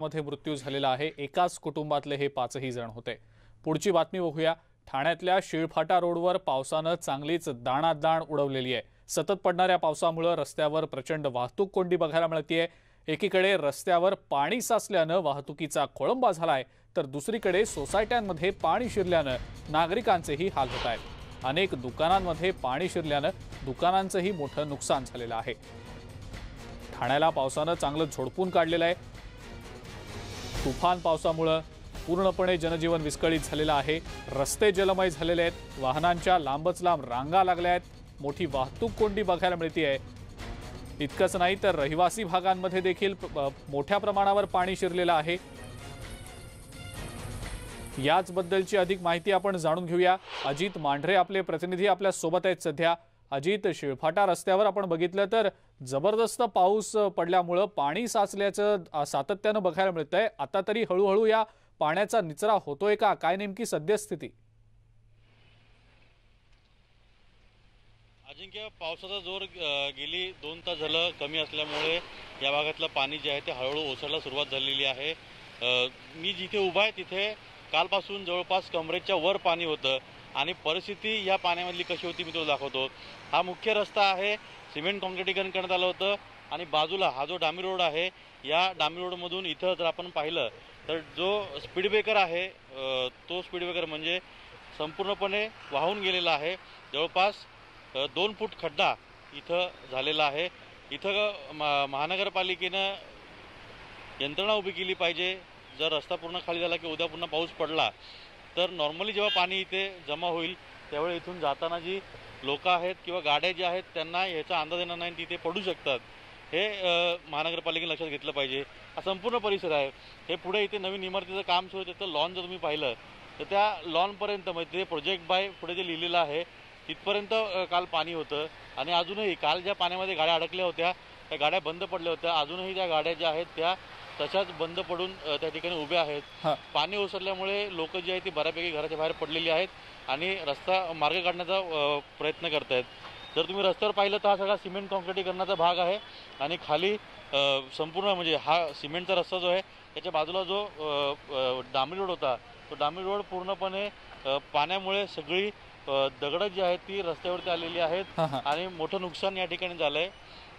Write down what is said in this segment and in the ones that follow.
मध्ये मृत्यू झालेला आहे. एकाच कुटुंबातले हे पाचही जण होते. पुढची बातमी बघूया. ठाण्यातल्या शिळफाटा रोडवर पावसानं चांगलीच दाणादाण उडवलेली आहे. सतत पडणाऱ्या पावसामुळं रस्त्यावर प्रचंड वाहतूक कोंडी बघायला मिळतीये. एकीकडे रस्त्यावर पाणी साचल्यानं वाहतुकीचा खोळंबा झालाय तर दुसरीकडे सोसायट्यांमध्ये पाणी शिरल्यानं नागरिकांचेही हाल होत आहेत. अनेक दुकानांमध्ये पाणी शिरल्यानं दुकानांचंही मोठं नुकसान झालेलं आहे. ठाण्याला पावसानं चांगलं झोडपून काढलेलं आहे. तुफान पावसामुळं पूर्णपणे जनजीवन विस्कळीत झालेलं आहे. रस्ते जलमय झालेले आहेत. वाहनांच्या लांबच लांब रांगा लागल्या आहेत. मोठी वाहतूक कोंडी बघायला मिळते आहे इतकंच नाही तर रहिवासी भागांमध्ये देखील मोठ्या प्रमाणावर पाणी शिरलेलं आहे. याचबद्दलची अधिक माहिती आपण जाणून घेऊया. अजित मांढरे आपले प्रतिनिधी आपल्यासोबत आहेत सध्या. अजित शिळफाटा रस्त्यावर आपण बघितलं तर जबरदस्त पाऊस पडल्यामुळं पाणी साचल्याचं सातत्यानं बघायला मिळतंय. आता तरी हळूहळू या पाण्याचा निचरा होतोय का? काय नेमकी सद्यस्थिती? अजिंक्य पावसाचा जोर गेली दोन तास झालं कमी असल्यामुळे या भागातलं पाणी जे आहे ते हळूहळू ओसरला सुरुवात झालेली आहे. मी जिथे उभा आहे तिथे कालपासून जवळपास कमरेच्या वर पाणी होतं. आणि परिस्थिती या पाण्यामधली कशी होती मी तो दाखवतो. हा मुख्य रस्ता आहे सिमेंट कॉन्क्रिटीकरण करण्यात आलं होतं आणि बाजूला हा जो डामी रोड आहे या डामी रोडमधून इथं जर आपण पाहिलं तर जो स्पीड ब्रेकर आहे तो स्पीड ब्रेकर म्हणजे संपूर्णपणे वाहून गेलेला आहे. जवळपास दोन फूट खड्डा इथं झालेला आहे. इथं महानगरपालिकेनं यंत्रणा उभी केली पाहिजे. जर रस्ता पूर्ण खाली झाला की उद्या पुन्हा पाऊस पडला तर नॉर्मली जेव्हा पाणी इथे जमा होईल त्यावेळी इथून जाताना जी लोक आहेत किंवा गाड्या ज्या आहेत त्यांना ह्याचा अंदाज येणार नाही तिथे पडू शकतात. हे महानगरपालिकेने लक्षात घेतलं पाहिजे. हा संपूर्ण परिसर आहे. हे पुढे इथे नवीन इमारतीचं काम सुरू आहे. त्याचं लॉन जर तुम्ही पाहिलं तर त्या लॉनपर्यंत म्हणजे ते प्रोजेक्ट बाय पुढे जे लिहिलेलं आहे तिथपर्यंत काल पाणी होतं. आणि अजूनही काल ज्या पाण्यामध्ये गाड्या अडकल्या होत्या त्या गाड्या बंद पडल्या होत्या. अजूनही त्या गाड्या ज्या आहेत त्या तशाच बंद पडून त्या ठिकाणी उभ्या आहेत. पाणी ओसरल्यामुळे लोक जी आहेत ती बऱ्यापैकी घराच्या बाहेर पडलेली आहेत आणि रस्ता मार्ग काढण्याचा प्रयत्न करतायत. जर तुम्ही रस्त्यावर पाहिलं तर हा सगळा सिमेंट कॉन्क्रिटीकरणाचा भाग आहे आणि खाली संपूर्ण म्हणजे हा सिमेंटचा रस्ता जो आहे त्याच्या बाजूला जो डांबरी रोड होता तो डांबरी रोड पूर्णपणे पाण्यामुळे सगळी दगडं जी आहेत ती रस्त्यावरती आलेली आहेत आणि मोठं नुकसान या ठिकाणी झालंय.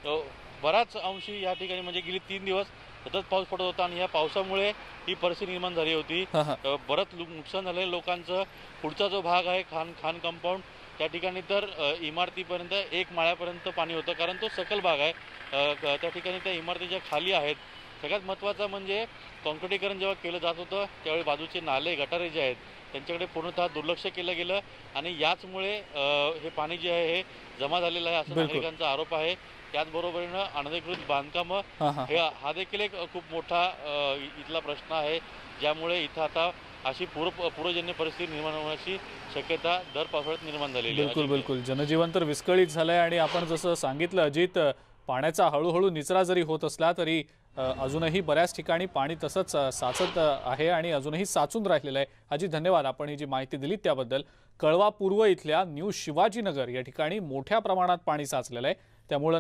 अ, बराच अंशी या ठिकाणी म्हणजे गेली तीन दिवस सतत पाऊस पडत होता आणि या पावसामुळे ही परिस्थिती निर्माण झाली होती. बरंच नुकसान झालंय लोकांचं पुढचा जो भाग आहे खान खान कंपाऊंड त्या ठिकाणी तर इमारतीपर्यंत एक माळ्यापर्यंत पाणी होतं. कारण तो सकल भाग आहे. त्या ठिकाणी त्या इमारतीच्या खाली आहेत सगळ्यात महत्त्वाचं म्हणजे कॉन्क्रिटीकरण जेव्हा केलं जात होतं त्यावेळी बाजूचे नाले गटारे जे आहेत त्यांच्याकडे पूर्णतः दुर्लक्ष केलं गेलं. आणि याचमुळे हे पाणी जे आहे हे जमा झालेलं आहे असं. नागरिकांचा आरोप आहे. त्याचबरोबरीनं अनधिकृत बांधकामं हा हा. हे हा देखील एक खूप मोठा इथला प्रश्न आहे. ज्यामुळे इथं आता अशी पूर पूरजन्य परिस्थिती निर्माण होण्याची शक्यता दर पावसाळ्यात निर्माण झालेली बिलकुल बिलकुल. जनजीवन तर विस्कळीत झालंय आणि आपण जसं सांगितलं अजित पाण्याचा हळूहळू निचरा जरी होत असला तरी अजूनही बऱ्याच ठिकाणी पाणी तसंच साचत आहे आणि अजूनही साचून राहिलेलं आहे. अजित धन्यवाद. आपण ही जी माहिती दिली त्याबद्दल. कळवा पूर्व इथल्या न्यू शिवाजीनगर या ठिकाणी मोठ्या प्रमाणात पाणी साचलेलं आहे. त्यामुळं